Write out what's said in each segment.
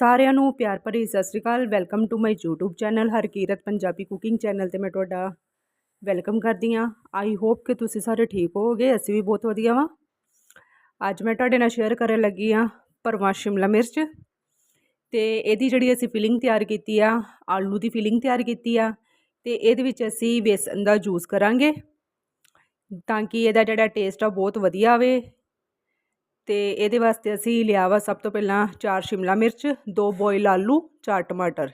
ਸਾਰਿਆਂ ਨੂੰ ਪਿਆਰ ਭਰੀ ਸਤਿ ਸ੍ਰੀ ਅਕਾਲ। Welcome to my YouTube channel Harkirat Punjabi cooking channel ਤੇ ਮੈਂ ਤੁਹਾਡਾ ਵੈਲਕਮ ਕਰਦੀ ਹਾਂ। ਆਈ ਹੋਪ ਕਿ ਤੁਸੀਂ ਸਾਰੇ ਠੀਕ ਹੋਵੋਗੇ, ਅਸੀਂ ਵੀ ਬਹੁਤ ਵਧੀਆ ਵਾਂ। ਅੱਜ ਮੈਂ ਤੁਹਾਡੇ ਨਾਲ ਸ਼ੇਅਰ ਕਰਨ ਲੱਗੀ ਆ ਭਰਵਾਂ ਸ਼ਿਮਲਾ ਮਿਰਚ ਤੇ ਇਹਦੀ ਜਿਹੜੀ ਅਸੀਂ ਫਿਲਿੰਗ ਤਿਆਰ ਕੀਤੀ ਆ, ਆਲੂ ਦੀ ਫਿਲਿੰਗ ਤਿਆਰ ਕੀਤੀ ਆ ਤੇ ਇਹਦੇ ਵਿੱਚ ਅਸੀਂ ਬੇਸਨ ਦਾ ਜੂਸ ਕਰਾਂਗੇ ਤਾਂ ਕਿ ਇਹਦਾ ਜਿਹੜਾ ਟੇਸਟ ਆ ਬਹੁਤ ਵਧੀਆ ਆਵੇ। ਤੇ ਇਹਦੇ ਵਾਸਤੇ ਅਸੀਂ ਲਿਆ ਵਾ ਸਭ ਤੋਂ ਪਹਿਲਾਂ ਚਾਰ ਸ਼ਿਮਲਾ ਮਿਰਚ, ਦੋ ਬੋਇਲ ਆਲੂ, ਚਾਰ ਟਮਾਟਰ।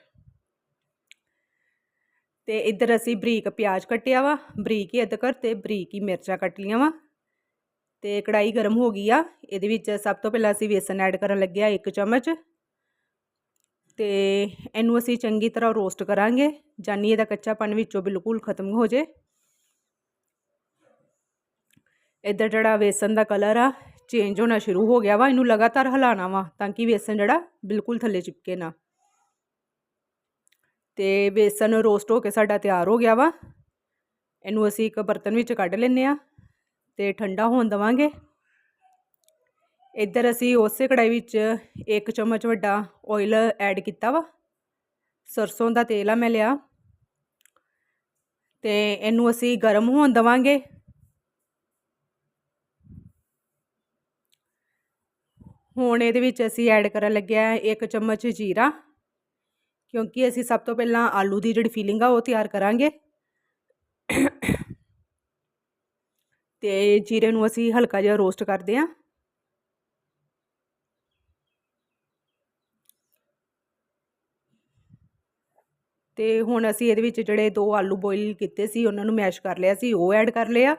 ਤੇ ਇੱਧਰ ਅਸੀਂ ਬਰੀਕ ਪਿਆਜ਼ ਕੱਟਿਆ ਵਾ, ਬਰੀਕ ਹੀ ਅਦਰਕ ਤੇ ਬਰੀਕ ਹੀ ਮਿਰਚਾਂ ਕੱਟ ਲੀਆਂ ਵਾ। ਤੇ ਕੜਾਈ ਗਰਮ ਹੋ ਗਈ ਆ, ਇਹਦੇ ਵਿੱਚ ਸਭ ਤੋਂ ਪਹਿਲਾਂ ਅਸੀਂ ਵੇਸਣ ਐਡ ਕਰਨ ਲੱਗਿਆ ਇੱਕ ਚਮਚ। ਤੇ ਇਹਨੂੰ ਅਸੀਂ ਚੰਗੀ ਤਰ੍ਹਾਂ ਰੋਸਟ ਕਰਾਂਗੇ, ਜਾਨੀ ਇਹਦਾ ਕੱਚਾਪਨ ਵਿੱਚੋਂ ਬਿਲਕੁਲ ਖਤਮ ਹੋ ਜੇ। ਇੱਧਰ ਜਿਹੜਾ ਵੇਸਣ ਦਾ ਕਲਰ ਆ ਚੇਂਜ ਹੋਣਾ ਸ਼ੁਰੂ ਹੋ ਗਿਆ ਵਾ, ਇਹਨੂੰ ਲਗਾਤਾਰ ਹਿਲਾਣਾ ਵਾ, ਤਾਂ ਕਿ ਵੇਸਨ ਜਿਹੜਾ ਬਿਲਕੁਲ ਥੱਲੇ ਚਿਪਕੇ ਨਾ। ਤੇ ਬੇਸਨ ਰੋਸਟ ਹੋ ਕੇ ਸਾਡਾ ਤਿਆਰ ਹੋ ਗਿਆ ਵਾ। ਇਹਨੂੰ ਅਸੀਂ ਇੱਕ ਬਰਤਨ ਵਿੱਚ ਕੱਢ ਲੈਨੇ ਆ ਤੇ ਠੰਡਾ ਹੋਣ ਦਵਾਂਗੇ। ਇੱਧਰ ਅਸੀਂ ਉਸੇ ਕੜਾਈ ਵਿੱਚ ਇੱਕ ਚਮਚ ਵੱਡਾ ਆਇਲ ਐਡ ਕੀਤਾ ਵਾ। ਸਰਸੋਂ ਦਾ ਤੇਲ ਆ ਮੈਂ ਲਿਆ। ਤੇ ਇਹਨੂੰ ਅਸੀਂ ਗਰਮ ਹੋਣ ਦਵਾਂਗੇ। ਹੁਣ ਇਹਦੇ ਵਿੱਚ ਅਸੀਂ ਐਡ ਕਰਨ ਲੱਗਿਆ ਇੱਕ ਚਮਚ ਜੀਰਾ, ਕਿਉਂਕਿ ਅਸੀਂ ਸਭ ਤੋਂ ਪਹਿਲਾਂ ਆਲੂ ਦੀ ਜਿਹੜੀ ਫੀਲਿੰਗ ਆ ਉਹ ਤਿਆਰ ਕਰਾਂਗੇ। ਤੇ ਜੀਰੇ ਨੂੰ ਅਸੀਂ ਹਲਕਾ ਜਿਹਾ ਰੋਸਟ ਕਰਦੇ ਆਂ ਤੇ ਹੁਣ ਅਸੀਂ ਇਹਦੇ ਵਿੱਚ ਜਿਹੜੇ ਦੋ ਆਲੂ ਬੋਇਲ ਕੀਤੇ ਸੀ, ਉਹਨਾਂ ਨੂੰ ਮੈਸ਼ ਕਰ ਲਿਆ ਸੀ, ਉਹ ਐਡ ਕਰ ਲਿਆ।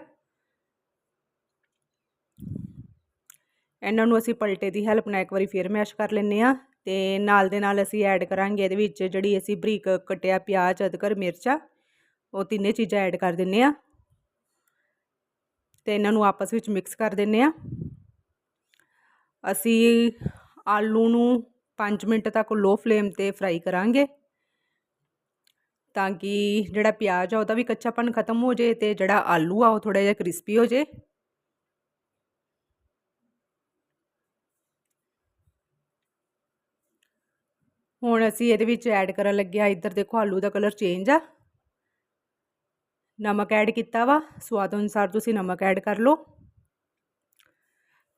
ਇਹਨਾਂ ਨੂੰ ਅਸੀਂ ਪਲਟੇ ਦੀ ਹੈਲਪ ਨਾਲ ਇੱਕ ਵਾਰੀ ਫੇਰ ਮੈਸ਼ ਕਰ ਲੈਂਦੇ ਆ ਤੇ ਨਾਲ ਦੇ ਨਾਲ ਅਸੀਂ ਐਡ ਕਰਾਂਗੇ ਇਹਦੇ ਵਿੱਚ ਜਿਹੜੀ ਅਸੀਂ ਬਰੀਕ ਕਟਿਆ ਪਿਆਜ਼, ਅਦਰਕ, ਮਿਰਚਾ, ਉਹ ਤਿੰਨੇ ਚੀਜ਼ਾਂ ਐਡ ਕਰ ਦਿੰਨੇ ਆ ਤੇ ਇਹਨਾਂ ਨੂੰ ਆਪਸ ਵਿੱਚ ਮਿਕਸ ਕਰ ਦਿੰਨੇ ਆ ਅਸੀਂ ਆਲੂ ਨੂੰ 5 ਮਿੰਟ ਤੱਕ ਲੋ ਫਲੇਮ ਤੇ ਫਰਾਈ ਕਰਾਂਗੇ ਤਾਂ ਕਿ ਜਿਹੜਾ ਪਿਆਜ਼ ਆ ਉਹਦਾ ਵੀ ਕੱਚਾਪਨ ਖਤਮ ਹੋ ਜੇ ਤੇ ਜਿਹੜਾ ਆਲੂ ਆ ਉਹ ਥੋੜਾ ਜਿਹਾ ਕ੍ਰਿਸਪੀ ਹੋ ਜੇ ਹੁਣ ਅਸੀਂ ਇਹਦੇ ਵਿੱਚ ਐਡ ਕਰਨ ਲੱਗਿਆ ਇੱਧਰ ਦੇਖੋ, ਆਲੂ ਦਾ ਕਲਰ ਚੇਂਜ ਆ। ਨਮਕ ਐਡ ਕੀਤਾ ਵਾ। ਸਵਾਦ ਅਨੁਸਾਰ ਤੁਸੀਂ ਨਮਕ ਐਡ ਕਰ ਲਓ।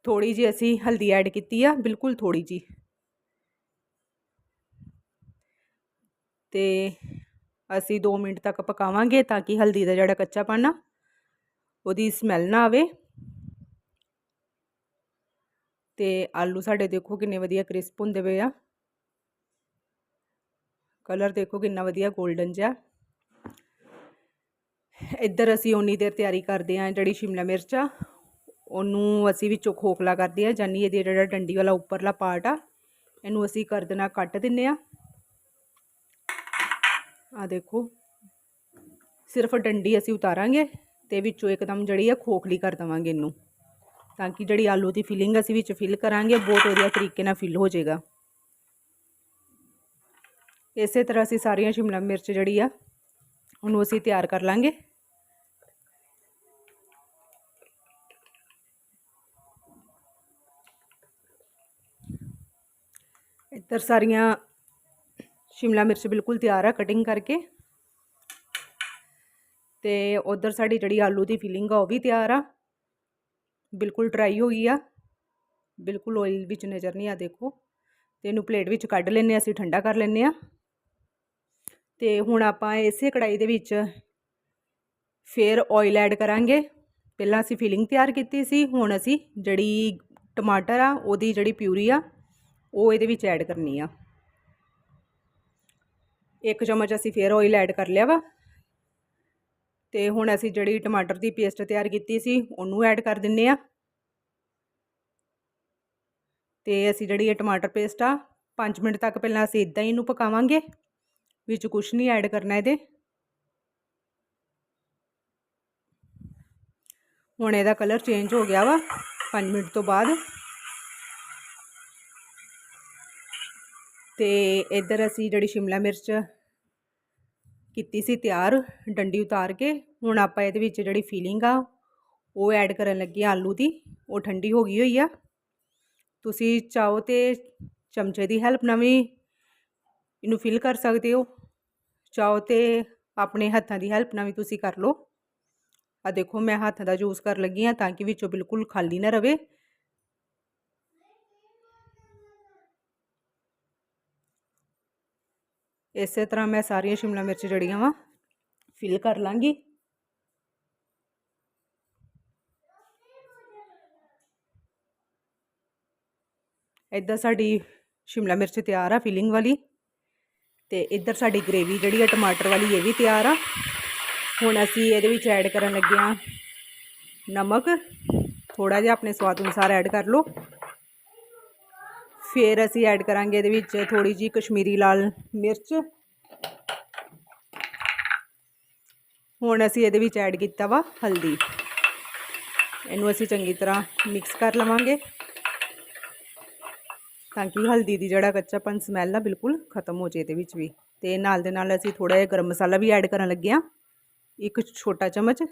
ਥੋੜੀ ਜੀ ਅਸੀਂ ਹਲਦੀ ਐਡ ਕੀਤੀ ਆ, ਬਿਲਕੁਲ ਥੋੜੀ ਜੀ ਤੇ ਅਸੀਂ 2 ਮਿੰਟ ਤੱਕ ਪਕਾਵਾਂਗੇ ਤਾਂ ਕਿ ਹਲਦੀ ਦਾ ਜਿਹੜਾ ਕੱਚਾਪਨ ਆ, ਉਹਦੀ ਸਮੈਲ ਨਾ ਆਵੇ। ਤੇ ਆਲੂ ਸਾਡੇ ਦੇਖੋ ਕਿੰਨੇ ਵਧੀਆ ਕ੍ਰਿਸਪ ਹੁੰਦੇ ਪਏ ਆ। ਕਲਰ ਦੇਖੋ ਕਿੰਨਾ ਵਧੀਆ 골ਡਨ ਜਿਹਾ। ਇੱਧਰ ਅਸੀਂ ਓਨੀ ਦੇਰ ਤਿਆਰੀ ਕਰਦੇ ਹਾਂ ਜਿਹੜੀ ਸ਼ਿਮਲਾ ਮਿਰਚ ਆ, ਉਹਨੂੰ ਅਸੀਂ ਵਿੱਚੋਂ ਖੋਖਲਾ ਕਰਦੇ ਆ ਜਾਨੀ ਇਹਦੇ ਜਿਹੜਾ ਡੰਡੀ ਵਾਲਾ ਉੱਪਰਲਾ ਪਾਰਟ ਆ, ਇਹਨੂੰ ਅਸੀਂ ਕਰ ਦੇਣਾ ਕੱਟ ਦਿੰਨੇ ਆ ਆ ਦੇਖੋ, ਸਿਰਫ ਡੰਡੀ ਅਸੀਂ ਉਤਾਰਾਂਗੇ ਤੇ ਵਿੱਚੋਂ ਇੱਕਦਮ ਜਿਹੜੀ ਆ ਖੋਖਲੀ ਕਰ ਦਵਾਂਗੇ ਇਹਨੂੰ, ਤਾਂ ਕਿ ਜਿਹੜੀ ਆਲੂ ਦੀ ਫਿਲਿੰਗ ਅਸੀਂ ਵਿੱਚ ਫਿਲ ਕਰਾਂਗੇ, ਬਹੁਤ ਵਧੀਆ ਤਰੀਕੇ ਨਾਲ ਫਿਲ ਹੋ ਜਾਏਗਾ। ਇਸੇ ਤਰ੍ਹਾਂ ਅਸੀਂ ਸਾਰੀਆਂ ਸ਼ਿਮਲਾ ਮਿਰਚ ਜਿਹੜੀ ਆ, ਉਹਨੂੰ ਅਸੀਂ ਤਿਆਰ ਕਰ ਲਾਂਗੇ। ਇੱਧਰ ਸਾਰੀਆਂ ਸ਼ਿਮਲਾ ਮਿਰਚ ਬਿਲਕੁਲ ਤਿਆਰ ਆ ਕਟਿੰਗ ਕਰਕੇ। ਤੇ ਉਧਰ ਸਾਡੀ ਜਿਹੜੀ ਆਲੂ ਦੀ ਫਿਲਿੰਗ ਆ, ਉਹ ਵੀ ਤਿਆਰ ਆ। ਬਿਲਕੁਲ ਡਰਾਈ ਹੋ ਗਈ ਆ। ਬਿਲਕੁਲ ਆਇਲ ਵਿੱਚ ਨਜ਼ਰ ਨਹੀਂ ਆ, ਦੇਖੋ। ਤੇ ਇਹਨੂੰ ਪਲੇਟ ਵਿੱਚ ਕੱਢ ਲੈਨੇ ਅਸੀਂ ਠੰਡਾ ਕਰ ਲੈਨੇ ਆ। ਤੇ ਹੁਣ ਆਪਾਂ ਇਸੇ ਕੜਾਈ ਦੇ ਵਿੱਚ ਫਿਰ ਆਇਲ ਐਡ ਕਰਾਂਗੇ। ਪਹਿਲਾਂ ਅਸੀਂ ਫਿਲਿੰਗ ਤਿਆਰ ਕੀਤੀ ਸੀ, ਹੁਣ ਅਸੀਂ ਜਿਹੜੀ ਟਮਾਟਰ ਆ, ਉਹਦੀ ਜਿਹੜੀ ਪਿਊਰੀ ਆ, ਉਹ ਇਹਦੇ ਵਿੱਚ ਐਡ ਕਰਨੀ ਆ। ਇੱਕ ਚਮਚ ਅਸੀਂ ਫਿਰ ਆਇਲ ਐਡ ਕਰ ਲਿਆ ਵਾ। ਤੇ ਹੁਣ ਅਸੀਂ ਜਿਹੜੀ ਟਮਾਟਰ ਦੀ ਪੇਸਟ ਤਿਆਰ ਕੀਤੀ ਸੀ, ਉਹਨੂੰ ਐਡ ਕਰ ਦਿੰਨੇ ਆ। ਤੇ ਅਸੀਂ ਜਿਹੜੀ ਇਹ ਟਮਾਟਰ ਪੇਸਟ ਆ 5 ਮਿੰਟ ਤੱਕ ਪਹਿਲਾਂ ਅਸੀਂ ਇਦਾਂ ਹੀ ਇਹਨੂੰ ਪਕਾਵਾਂਗੇ। ਵਿੱਚ ਕੁਝ ਨਹੀਂ ਐਡ ਕਰਨਾ ਇਹਦੇ। ਹੁਣ ਇਹਦਾ ਕਲਰ ਚੇਂਜ ਹੋ ਗਿਆ ਵਾ 5 ਮਿੰਟ ਤੋਂ ਬਾਅਦ। ਤੇ ਇੱਧਰ ਅਸੀਂ ਜਿਹੜੀ ਸ਼ਿਮਲਾ ਮਿਰਚ ਕੀਤੀ ਸੀ ਤਿਆਰ, ਡੰਡੀ ਉਤਾਰ ਕੇ, ਹੁਣ ਆਪਾਂ ਇਹਦੇ ਵਿੱਚ ਜਿਹੜੀ ਫੀਲਿੰਗ ਆ, ਉਹ ਐਡ ਕਰਨ ਲੱਗੇ ਆਲੂ ਦੀ, ਉਹ ਠੰਡੀ ਹੋ ਗਈ ਹੋਈ ਆ। ਤੁਸੀਂ ਚਾਹੋ ਤੇ ਚਮਚੇ ਦੀ ਹੈਲਪ ਨਾਲ ਵੀ ਇਹਨੂੰ ਫਿਲ ਕਰ ਸਕਦੇ ਹੋ। ਚਾਹੋ ਤੇ ਆਪਣੇ ਹੱਥਾਂ ਦੀ ਹੈਲਪ ਨਾਲ ਵੀ ਤੁਸੀਂ ਕਰ ਲਓ। ਆ ਦੇਖੋ, ਮੈਂ ਹੱਥ ਦਾ ਯੂਜ਼ ਕਰ ਲੱਗੀ ਆ ਤਾਂ ਕਿ ਵਿੱਚੋਂ ਬਿਲਕੁਲ ਖਾਲੀ ਨਾ ਰਵੇ। ਇਸੇ ਤਰ੍ਹਾਂ ਮੈਂ ਸਾਰੀਆਂ ਸ਼ਿਮਲਾ ਮਿਰਚ ਜੜੀਆਂ ਵਾ ਫਿਲ ਕਰ ਲਾਂਗੀ। ਇੱਦਾਂ ਸਾਡੀ ਸ਼ਿਮਲਾ ਮਿਰਚ ਤਿਆਰ ਆ ਫਿਲਿੰਗ ਵਾਲੀ। ਤੇ ਇੱਧਰ ਸਾਡੀ ਗ੍ਰੇਵੀ ਜਿਹੜੀ ਆ, ਟਮਾਟਰ ਵਾਲੀ ਇਹ ਵੀ ਤਿਆਰ ਆ। ਹੁਣ ਅਸੀਂ ਇਹਦੇ ਵਿੱਚ ਐਡ ਕਰਨ ਲੱਗੇ ਆ ਨਮਕ। ਥੋੜਾ ਜਿਹਾ ਆਪਣੇ ਸਵਾਦ ਅਨੁਸਾਰ ਐਡ ਕਰ ਲਓ। ਫਿਰ ਅਸੀਂ ਐਡ ਕਰਾਂਗੇ ਇਹਦੇ ਵਿੱਚ ਥੋੜੀ ਜੀ ਕਸ਼ਮੀਰੀ ਲਾਲ ਮਿਰਚ। ਹੁਣ ਅਸੀਂ ਇਹਦੇ ਵਿੱਚ ਐਡ ਕੀਤਾ ਵਾ ਹਲਦੀ। ਇਹਨੂੰ ਅਸੀਂ ਚੰਗੀ ਤਰ੍ਹਾਂ ਮਿਕਸ ਕਰ ਲਵਾਂਗੇ। ਤਾਂ ਕਿ ਹਲਦੀ ਦੀ ਜਿਹੜਾ ਕੱਚਾਪਨ ਸਮੈਲ ਆ ਬਿਲਕੁਲ ਖਤਮ ਹੋ ਜੇ ਇਹਦੇ ਵਿੱਚ ਵੀ। ਤੇ ਨਾਲ ਦੇ ਨਾਲ ਅਸੀਂ ਥੋੜਾ ਜਿਹਾ ਗਰਮ ਮਸਾਲਾ ਵੀ ਐਡ ਕਰਨ ਲੱਗੇ ਆ ਇੱਕ ਛੋਟਾ ਚਮਚ।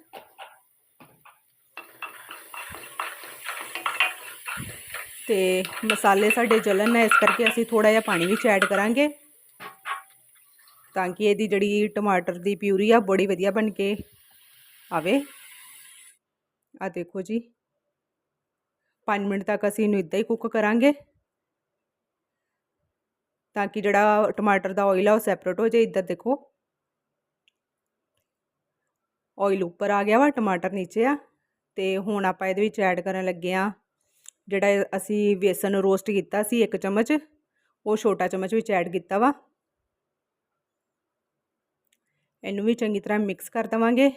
ਤੇ ਮਸਾਲੇ ਸਾਡੇ ਜਲਨ ਹੈ, ਇਸ ਕਰਕੇ ਅਸੀਂ ਥੋੜਾ ਜਿਹਾ ਪਾਣੀ ਵਿੱਚ ਐਡ ਕਰਾਂਗੇ। ਤਾਂ ਕਿ ਇਹਦੀ ਜਿਹੜੀ ਟਮਾਟਰ ਦੀ ਪਿਊਰੀ ਆ, ਬੜੀ ਵਧੀਆ ਬਣ ਕੇ ਆਵੇ। ਆ ਦੇਖੋ ਜੀ। 5 ਮਿੰਟ ਤੱਕ ਅਸੀਂ ਇਹਨੂੰ ਇਦਾਂ ਹੀ ਕੁੱਕ ਕਰਾਂਗੇ। ਤਾਂ ਕਿ ਜਿਹੜਾ ਟਮਾਟਰ ਦਾ ਆਇਲ ਆ ਉਹ ਸੈਪਰੇਟ ਹੋ ਜਾਏ, ਇੱਧਰ ਦੇਖੋ। ਆਇਲ ਉੱਪਰ ਆ ਗਿਆ ਵਾ, ਟਮਾਟਰ ਨੀਚੇ ਆ। ਤੇ ਹੁਣ ਆਪਾਂ ਇਹਦੇ ਵਿੱਚ ਐਡ ਕਰਨ ਲੱਗੇ ਆ, ਜਿਹੜਾ ਅਸੀਂ ਵੇਸਨ ਰੋਸਟ ਕੀਤਾ ਸੀ ਇੱਕ ਚਮਚ, ਉਹ ਛੋਟਾ ਚਮਚ ਵਿੱਚ ਐਡ ਕੀਤਾ ਵਾ। ਇਹਨੂੰ ਵੀ ਚੰਗੀ ਤਰ੍ਹਾਂ ਮਿਕਸ ਕਰ ਦਵਾਂਗੇ।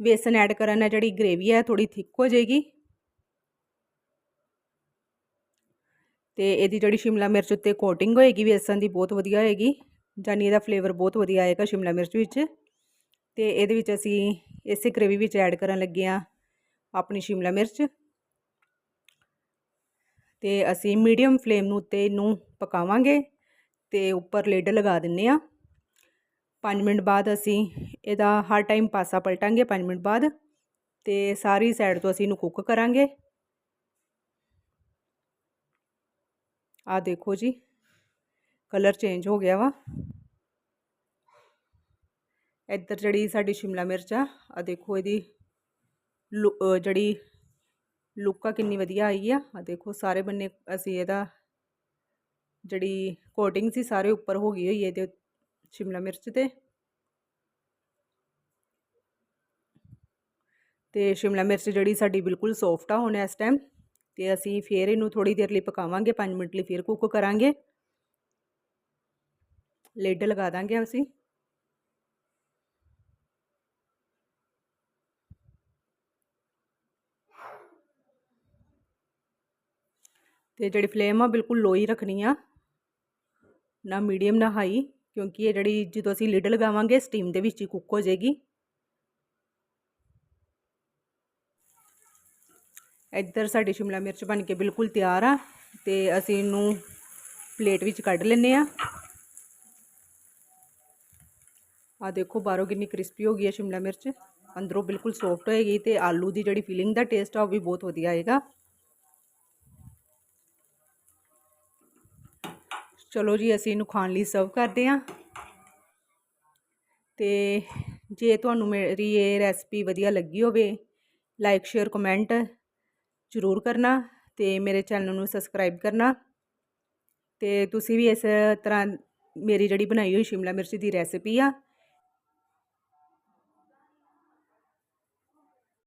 ਵੇਸਨ ਐਡ ਕਰਨ ਨਾਲ ਜਿਹੜੀ ਗ੍ਰੇਵੀ ਹੈ ਥੋੜੀ ਥਿੱਕ ਹੋ ਜਾਏਗੀ। ਤੇ ਇਹਦੀ ਜਿਹੜੀ ਸ਼ਿਮਲਾ ਮਿਰਚ ਉੱਤੇ ਕੋਟਿੰਗ ਹੋਏਗੀ ਵੇਸਨ ਦੀ ਬਹੁਤ ਵਧੀਆ ਹੋਏਗੀ ਜਾਨੀ ਇਹਦਾ ਫਲੇਵਰ ਬਹੁਤ ਵਧੀਆ ਆਏਗਾ ਸ਼ਿਮਲਾ ਮਿਰਚ ਵਿੱਚ। ਤੇ ਇਹਦੇ ਵਿੱਚ ਅਸੀਂ ਇਸੇ ਗ੍ਰੇਵੀ ਵਿੱਚ ਐਡ ਕਰਨ ਲੱਗੇ ਆ ਆਪਣੀ ਸ਼ਿਮਲਾ ਮਿਰਚ। ਤੇ ਅਸੀਂ ਮੀਡੀਅਮ ਫਲੇਮ ਨੂੰ ਉੱਤੇ ਇਹਨੂੰ ਪਕਾਵਾਂਗੇ ਤੇ ਉੱਪਰ ਲਿਡ ਲਗਾ ਦਿੰਨੇ ਆ 5 ਮਿੰਟ ਬਾਅਦ ਅਸੀਂ ਇਹਦਾ ਹਰ ਟਾਈਮ ਪਾਸਾ ਪਲਟਾਂਗੇ 5 ਮਿੰਟ ਬਾਅਦ ਤੇ ਸਾਰੀ ਸਾਈਡ ਤੋਂ ਅਸੀਂ ਇਹਨੂੰ ਕੁੱਕ ਕਰਾਂਗੇ। ਆ ਦੇਖੋ ਜੀ ਕਲਰ ਚੇਂਜ ਹੋ ਗਿਆ ਵਾ। ਇੱਧਰ ਜਿਹੜੀ ਸਾਡੀ ਸ਼ਿਮਲਾ ਮਿਰਚ ਆ ਆ ਦੇਖੋ ਇਹਦੀ ਜਿਹੜੀ ਲੁੱਕ ਆ ਕਿੰਨੀ ਵਧੀਆ ਆਈ ਆ। ਆ ਦੇਖੋ ਸਾਰੇ ਬੰਨੇ ਅਸੀਂ ਇਹਦਾ ਜਿਹੜੀ ਕੋਟਿੰਗ ਸੀ ਸਾਰੇ ਉੱਪਰ ਹੋ ਗਈ ਹੋਈ ਇਹਦੇ ਸ਼ਿਮਲਾ ਮਿਰਚ ਤੇ। ਤੇ ਸ਼ਿਮਲਾ ਮਿਰਚ ਜਿਹੜੀ ਸਾਡੀ ਬਿਲਕੁਲ ਸੌਫਟ ਆ ਹੁਣ ਇਸ ਟਾਈਮ ਤੇ ਅਸੀਂ ਫਿਰ ਇਹਨੂੰ ਥੋੜੀ ਦੇਰ ਲਈ ਪਕਾਵਾਂਗੇ 5 ਮਿੰਟ ਲਈ ਫਿਰ ਕੁੱਕ ਕਰਾਂਗੇ। ਲਿਡ ਲਗਾ ਦਾਂਗੇ ਅਸੀਂ। ਤੇ ਜਿਹੜੀ ਫਲੇਮ ਆ, ਬਿਲਕੁਲ ਲੋ ਹੀ ਰੱਖਣੀ ਆ। ਨਾ ਮੀਡੀਅਮ, ਨਾ ਹਾਈ, ਕਿਉਂਕਿ ਇਹ ਜਿਹੜੀ ਜਦੋਂ ਅਸੀਂ ਲਿਡ ਲਗਾਵਾਂਗੇ, ਸਟੀਮ ਦੇ ਵਿੱਚ ਹੀ ਕੁੱਕ ਹੋ ਜਾਏਗੀ। ਇੱਧਰ ਸਾਡੀ ਸ਼ਿਮਲਾ ਮਿਰਚ ਬਣ ਕੇ ਬਿਲਕੁਲ ਤਿਆਰ ਆ ਤੇ ਅਸੀਂ ਇਹਨੂੰ ਪਲੇਟ ਵਿੱਚ ਕੱਢ ਲੈਨੇ ਆ। ਆ ਦੇਖੋ ਬਾਹਰੋਂ ਕਿੰਨੀ ਕ੍ਰਿਸਪੀ ਹੋ ਗਈ ਹੈ ਸ਼ਿਮਲਾ ਮਿਰਚ। ਅੰਦਰੋਂ ਬਿਲਕੁਲ ਸੌਫਟ ਹੋਏਗੀ ਤੇ ਆਲੂ ਦੀ ਜਿਹੜੀ ਫੀਲਿੰਗ ਦਾ ਟੇਸਟ ਆ ਉਹ ਵੀ ਬਹੁਤ ਵਧੀਆ ਆਏਗਾ। ਚਲੋ ਜੀ, ਅਸੀਂ ਇਹਨੂੰ ਖਾਣ ਲਈ ਸਰਵ ਕਰਦੇ ਆਂ। ਤੇ ਜੇ ਤੁਹਾਨੂੰ ਮੇਰੀ ਇਹ ਰੈਸਪੀ ਵਧੀਆ ਲੱਗੀ ਹੋਵੇ ਲਾਈਕ ਸ਼ੇਅਰ ਕਮੈਂਟ ਜ਼ਰੂਰ ਕਰਨਾ ਤੇ ਮੇਰੇ ਚੈਨਲ ਨੂੰ ਸਬਸਕ੍ਰਾਈਬ ਕਰਨਾ। ਤੇ ਤੁਸੀਂ ਵੀ ਇਸ ਤਰ੍ਹਾਂ ਮੇਰੀ ਜਿਹੜੀ ਬਣਾਈ ਹੋਈ ਸ਼ਿਮਲਾ ਮਿਰਚ ਦੀ ਰੈਸਿਪੀ ਆ